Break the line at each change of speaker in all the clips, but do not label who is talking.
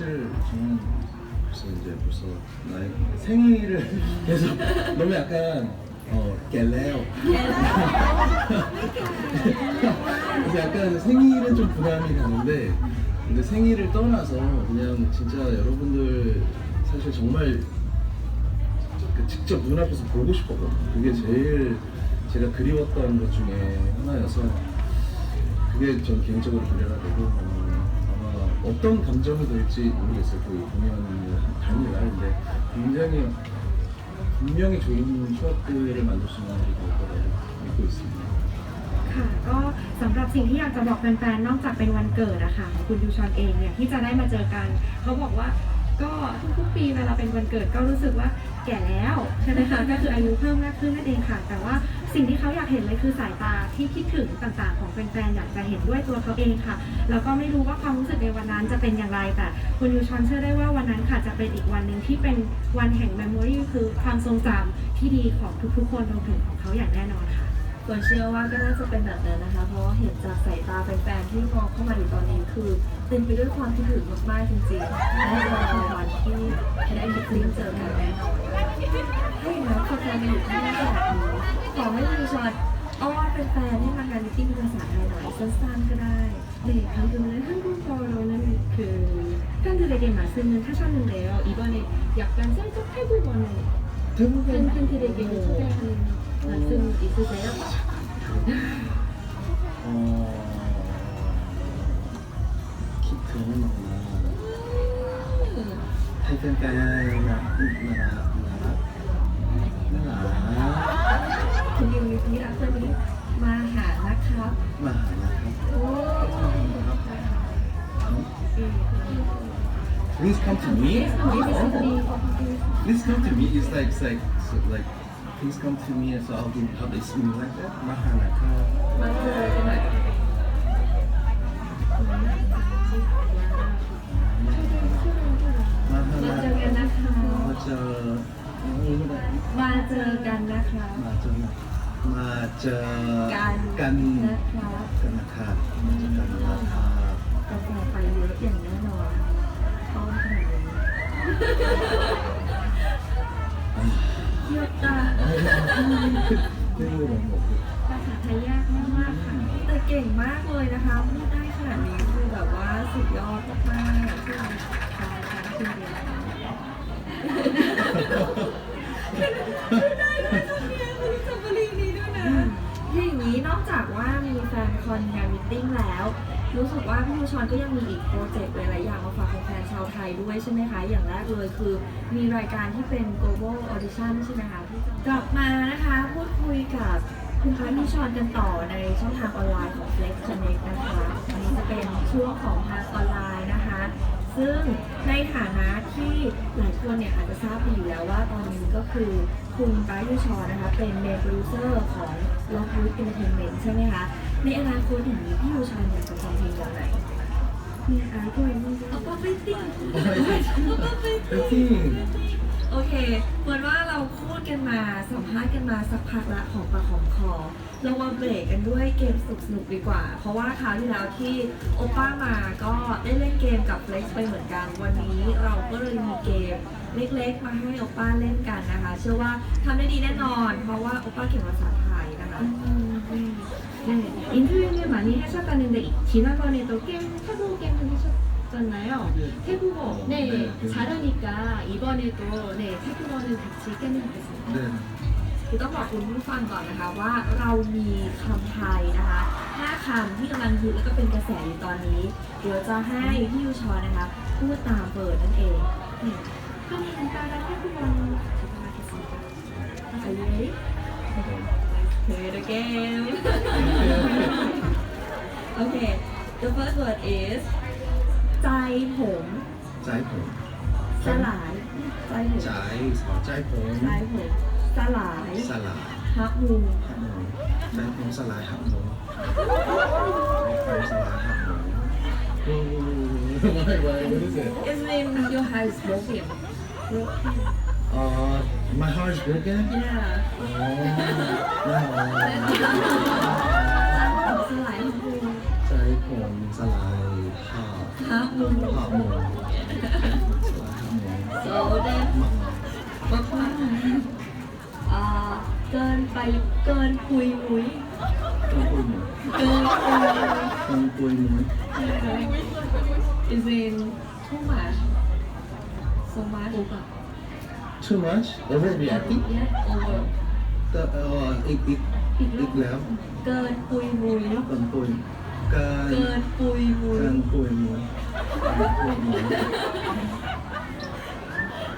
사실 저는 벌써 이제 벌써 나의 생일을 계속 너무 약간 어 깰래요. 그래서 약간 생일은 좀 부담이 가는데 근데 생일을 떠나서 그냥 진짜 여러분들 사실 정말 그 직접 눈앞에서 보고 싶었거든요. 그게 제일 제가 그리웠던 것 중에 하나여서 그게 전 개인적으로 되고 어, 아마 어떤 감정이 될지 모르겠어요. 그 공연 당일날인데 굉장히 분명히 좋은 추억들을 만들 수 있는 날이 될 거라고 믿고 있습니다.
ค่ะก็สำหรับสิ่งที่อยากจะบอกแฟนๆ นอกจากเป็นวันเกิดอะค่ะของคุณยูชอนเองเนี่ยที่จะได้มาเจอกัน เขาบอกว่าก็ทุกๆปีเวลาเป็นวันเกิดก็รู้สึกว่าแก่แล้วใช่ไหมคะก็คืออายุเพิ่มมากขึ้นนั่นเองค่ะ แต่ว่า สิ่งที่เขาอยากเห็นเลยคือสายตาที่คิดถึงต่างๆ ของแฟนๆอยากจะเห็นด้วยตัวเขาเองค่ะ แล้วก็ไม่รู้ว่าความรู้สึกในวันนั้นจะเป็นอย่างไร แต่คุณยูชอนเชื่อได้ว่าวันนั้นค่ะจะเป็นอีกวันหนึ่งที่เป็นวันแห่งเมมโมรีคือความทรงจำที่ดีของทุกๆ คนรวมถึงของเขาอย่างแน่นอนค่ะ
ตัเชื่อว่าก็น่าจะเป็นแบบนั้นนะคะ เพราะเห็นจากสายตาแฟนๆที่มองเข้ามาอยู่ตอนนี้คือเต็มไปด้วยความคิดถึงมากๆจริงๆและรอวามหวันที่จะได้ยิบลิ้นเจอกันแน่นอนให้น้องแฟนๆมาอยู่ที่นี่แบบนี้ขอให้มีช็อตอ้อนแฟนๆให้มางานมิทติ้งภาษาไทยหน่อยสั้นๆก็ได้
เด็กเขาดูเลยท่านผู้ปกครองนั้นคือท่านจะเรียนมาซึ่งนึงถ้าชอบหนึ่งแล้วอีกวันเนี่ยอยากการใช้ก็ให้ผู้ปอง
เพื่อนเพื่อนที่เรียนอยู่ที่ใ
말씀 있으세요?
어... 키트는 팬팬팬 나라 나라 나라
คุณดิวมีพี่รักคนนี้มาหานะครับ
마하나
โอ้
Please come to me. Please come to me. It's like it's like so like Please come to me so I'll do how they speak like that. Mahana ka.
มาเจอกันหน่อยมาเจอ
Mahana.
กันนะคะ
Maja.
มาเจอกันนะคะ
Maja. Maja.
กัน
Kan.
นะคะ
Kanaka. Maja kanaka.
กาแฟไปเยอะอย่างแน่นอน
ภาษาไทยยากมากๆค่ะ
แต่เก่งมากเลยนะคะพูดได้ขนาดนี้คือแบบว่าสุดยอดมากๆที่อย่างนี้นอกจากว่ามีแฟนคอนการวินติ้งแล้ว รู้สึกว่าพี่มูชอนก็ยังมีอีกโปรเจกต์หลายๆอย่างมาฝากแฟนชาว ยด้วยใช่ไหมคะ อย่างแรกเลยคือ มีรายการที่เป็น global audition ใช่ไหมคะที่กลับมานะคะ พูดคุยกับคุณพาพี่ชอนกันต่อในช่องทางออนไลน์ของ Flex Connect นะคะอันนี้จะเป็นช่วงของทางออนไลน์นะคะ ซึ่งในฐานะที่หลายคนเนี่ยอาจจะทราบดีอยู่แล้วว่าตอนนี้ก็คือคุณไบรท์ยูชอนนะคะ เป็นเมนโปรดิวเซอร์ของ Lockwood Entertainment ใช่ไหมคะ ในอนาคตอย่างนี้พี่ยูชอนอยากจะทำเพลงแบบไหน
มีอะไรก็ยังไม่ได้
เอาก็ไม่ติ้ง
파이팅!
โอเคเหมือนว่าเราพูดกันมาสัมภาษณ์กันมาสักพักละของปากของคอ เรามาเบรกกันด้วยเกมสนุกๆดีกว่า เพราะว่าคราวที่แล้วที่โอป้ามาก็ได้เล่นเกมกับเฟล็กซ์ไปเหมือนกัน วันนี้เราก็เลยมีเกมเล็กๆ มาให้โอป้าเล่นกันนะคะ เชื่อว่าทำได้ดีแน่นอน เพราะว่าโอป้าเก่งภาษาไทยนะคะ
음, 네. 네, 인터뷰를 많이 하셨다는데 지난번에도 게임 태국어 게임을 하셨잖아요. 태국어 네,
네.
잘하니까 이번에도 네 태국어는 같이 깨내보겠습니다.
네.
คือต้องบอกคุณผู้ฟังก่อนนะคะว่าเรามีคำไทยนะคะ5คำที่กำลังฮิตแล้วก็เป็นกระแสอยู่ตอนนี้ เดี๋ยวจะให้พี่ยูชอนะคะพูดตามเปิดนั่นเอง
네, 한이 간단한 태국어는 가져가겠습니다.
Are you ready? Play the game. okay, the first word is ใจผม
ใจผม
สลายใจผม
ใจใจผม
ใจผมสลาย
สลา
ยหักมุ
มหักมุมใจผมสลายหักมุมใจผมสลายหักมุม why why what is it
It's when your heart is broken
Uh, my heart is broken?
Yeah.
Oh, no.
หมงสลาย
ห้าห้า
โมง
หาโมงสลายหา
โมง so then บางคนอ่าเกินไปเกินคุยมุย
เกินคุยหมด
เกินคุย
มุย
is in too much so much over
too much overreacting
yeah over
แต่เอออีกอีกแล้ว
เกินคุยมุย
เกินคุย เกิน
เกินปุยมุ้ย
เกินปุยหมูเกินปุยหมู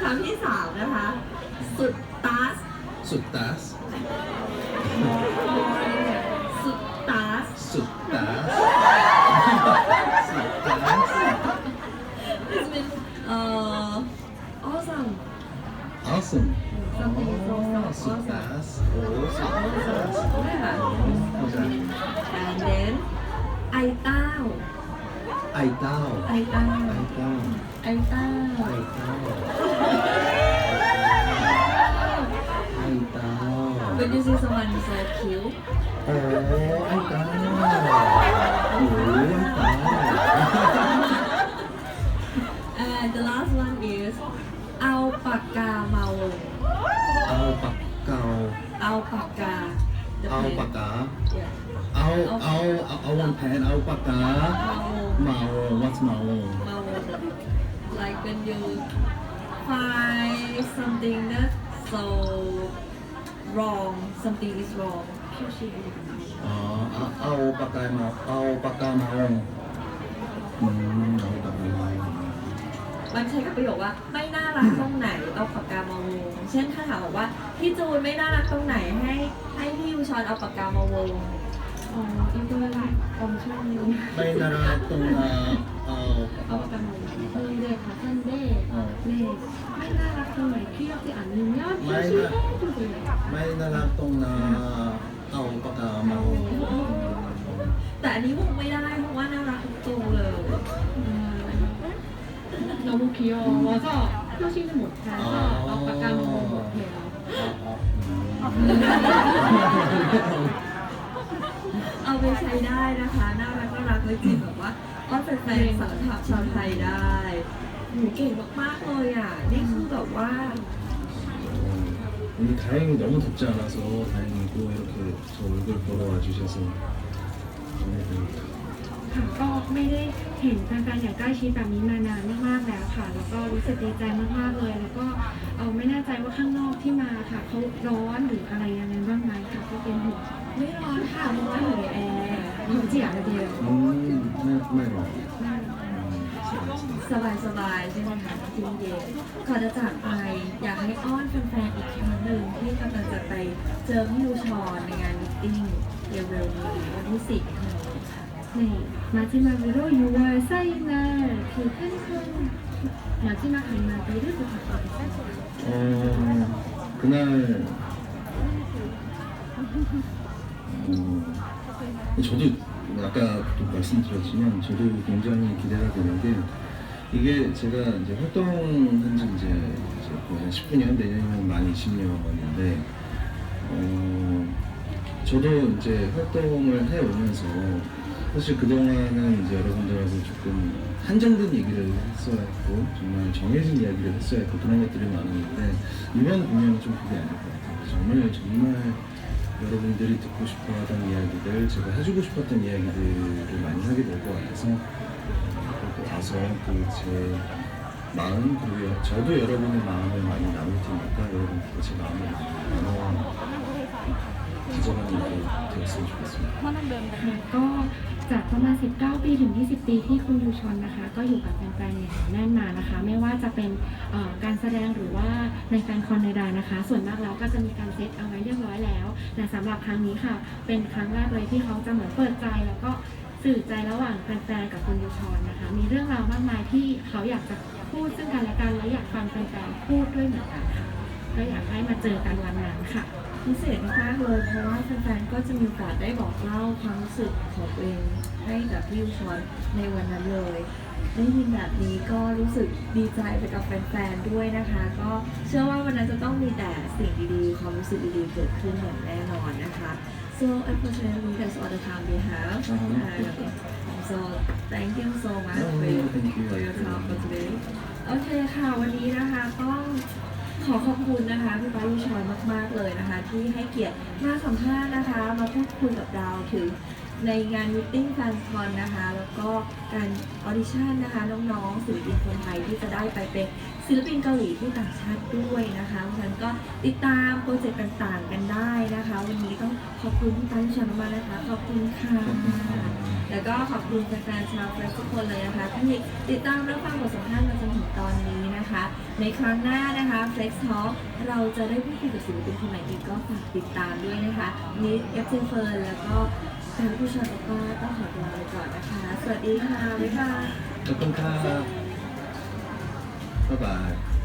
คำที่สามนะคะ สุดตัส
สุดตัส
สุดตัส
สุดตัสสุดตัส
It's been uh awesome
awesome
something is so
อ๋อ
so
สุด
awesome
ตัสโอ้สุดตัส
ใช่ค่ะ
เข้าใจ
and then ไอเต้า
ไอเต้า
ไอเต้า
ไอเต้า
ไอเต้า
ไอเต้า ไอเต้า
When you see someone so cute
โอ้ไอเต้าโอ้ไอเต้า
and the last one is เอาปากกาเมาลง
เอาปากเกา
เอาปากกา The
เอา
pen
ปากกา
Yeah
เอาเอาเอาเอาวันแพนเอาปากกา
เมาลง
เมา what's เมา
เมา like when you find something that so wrong something is wrong
อ๋อเอาเอาปากกาเมาเอาปากกาเมาอืมเอาปากกาเมา
มันใช้กับประโยคว่าไม่น่ารักตรงไหนเอาปากกามาวง เช่นถ้าถามบอกว่าพี่จูนไม่น่ารักตรงไหนให้ให้พี่ยูชอนเอาปากกามาวง
อ๋ออีกตัวอมช่วงนี้
ไม่นาราตรงอ่าเอา
เอาปากกาโมเฮ้ยเด็กค่ะท่านเด็ก
เอา
เด็กไม่น่ารักตรงไหนพี่ยกที่อ่านนึงยอดพี่ชื่อดูเลย
ไม่นาราตรงนาเอาปากกาเมา
แต่อันนี้วงไม่ได้เพราะว่าน่ารักทุกตัวเลย
너무 귀여워서 표시는 못해서 아빠가 못해요.
เอาไปใช้ได้นะคะ น่ารักน่ารักเลยจีบแบบว่าอ้อนแฟนๆสาวทับชาวไทยได้หนูเก่งมากๆเลยอ่ะ นี่คือแบบว่า
오늘 다행히 너무 덥지 않아서 다행이고 이렇게 저 얼굴 보러 와주셔서 너무 고맙다.
ค่ะก็ไม่ได้เห็นแฟนๆอย่างใกล้ชิดแบบนี้มานานมากๆแล้วค่ะ แล้วก็รู้สึกดีใจมากๆเลย แล้วก็เออไม่แน่ใจว่าข้างนอกที่มาค่ะเขาร้อนหรืออะไรยังไงบ้างไหมค่ะก็เป็นห่วง
ไม่ร้อนค่ะเพราะว่าเหนูแอร์
อยู่ที่อย่เดียว
ไม่ไม่หรอน
สบายสบายใช่ไหมคะเย็นเย็นก่อนจะจากไปอยากให้อ้อนแฟนๆอีกครั้งหนึ่งที่กำลังจะไปเจอพี่ลูชอนในงานมิทติ้งเร็วๆนี้วันที่สิบ
네 마지막으로 6월 4일 날 그 팬콘 마지막 한마디를 부탁드립니다.
어, 그날 어, 저도 아까도 말씀드렸지만 저도 굉장히 기대가 되는 게 이게 제가 이제 활동한 지 이제, 이제 거의 한 19년 내년이면 만 20년인데 어, 저도 이제 활동을 해오면서 사실 그동안은 이제 여러분들하고 조금 한정된 얘기를 했어야 했고 정말 정해진 이야기를 했어야 했고 그런 것들이 많았는데 이번 공연은 좀 그게 아닐 것 같아요. 정말 정말 여러분들이 듣고 싶어 하던 이야기들 제가 해주고 싶었던 이야기들을 많이 하게 될 것 같아서 그리고 와서 그제 마음 그리고 저도 여러분의 마음을 많이 나눌 테니까 여러분들도 제 마음을 많이 나눠 가져가는 일이 되었으면 좋겠습니다.
ก็จากประมาณ 19 ปีถึง 20 ปีที่คุณยูชอนนะคะ ก็อยู่กับแฟนๆอย่างแน่นมานะคะ ไม่ว่าจะเป็นเอ่อการแสดงหรือว่าในแฟนคอนใดๆนะคะ ส่วนมากแล้วก็จะมีการเซตเอาไว้เรียบร้อยแล้ว แต่สำหรับครั้งนี้ค่ะ เป็นครั้งแรกเลยที่เขาจะเหมือนเปิดใจแล้วก็สื่อใจระหว่างแฟนๆกับคุณยูชอนนะคะ มีเรื่องราวมากมายที่เขาอยากจะพูดซึ่งกันและกันและอยากฟังแฟนๆพูดด้วยเหมือนกันค่ะ ก็อยากให้มาเจอกันวันนั้นค่ะ
พิเศษมากๆเลยเพราะว่าแฟนๆก็จะมีโอกาสได้บอกเล่าความรู้สึกของตัวเองให้กับพี่ยูชอนในวันนั้นเลยได้ยินแบบนี้ก็รู้สึกดีใจไปกับแฟนๆด้วยนะคะ ก็เชื่อว่าวันนั้นจะต้องมีแต่สิ่งดีๆ ความรู้สึกดีๆเกิดขึ้นอย่างแน่นอนนะคะ so unfortunately that's all the time we have
Uh-huh.
and so thank you so much
No,
for your
thank you.
for your talk for today โอเคค่ะ วันนี้นะคะต้อง ขอขอบคุณนะคะพี่ป้าลูชอยมาก ๆ เลยนะคะ ที่ให้เกียรติมาสัมภาษณ์นะคะ มาพูดคุยกับเราถึง ในงานมิทติ้งแฟนคอนนะคะ แล้วก็การออดิชั่นนะคะ น้องๆศิลปินคนไทยที่จะได้ไปเป็นศิลปินเกาหลีที่ต่างชาติด้วยนะคะเพราะฉะนั้นก็ติดตามโปรเจกต์ต่างๆกันได้นะคะ วันนี้ต้องขอบคุณพี่ป้าลูชอยมากๆนะคะ ขอบคุณค่ะ แล้วก็ขอบคุณแฟนๆชาวเฟซทุกคนเลยนะคะที่ติดตามรับฟังบทสัมภาษณ์มาจนถึงตอนนี้นะคะ ในครั้งหน้านะคะ Flex Talk เราจะได้พูดคุยกับศิลปินคนไหนอีกก็ฝากติดตามด้วยนะคะวันนี้เอฟเจเฟิร์นแล้วก็ แฟนผู้ชายก็ต้องขอตัวไปก่อนนะคะ สวัสดีค่ะ บ๊ายบาย
ขอบคุณครับบ๊ายบาย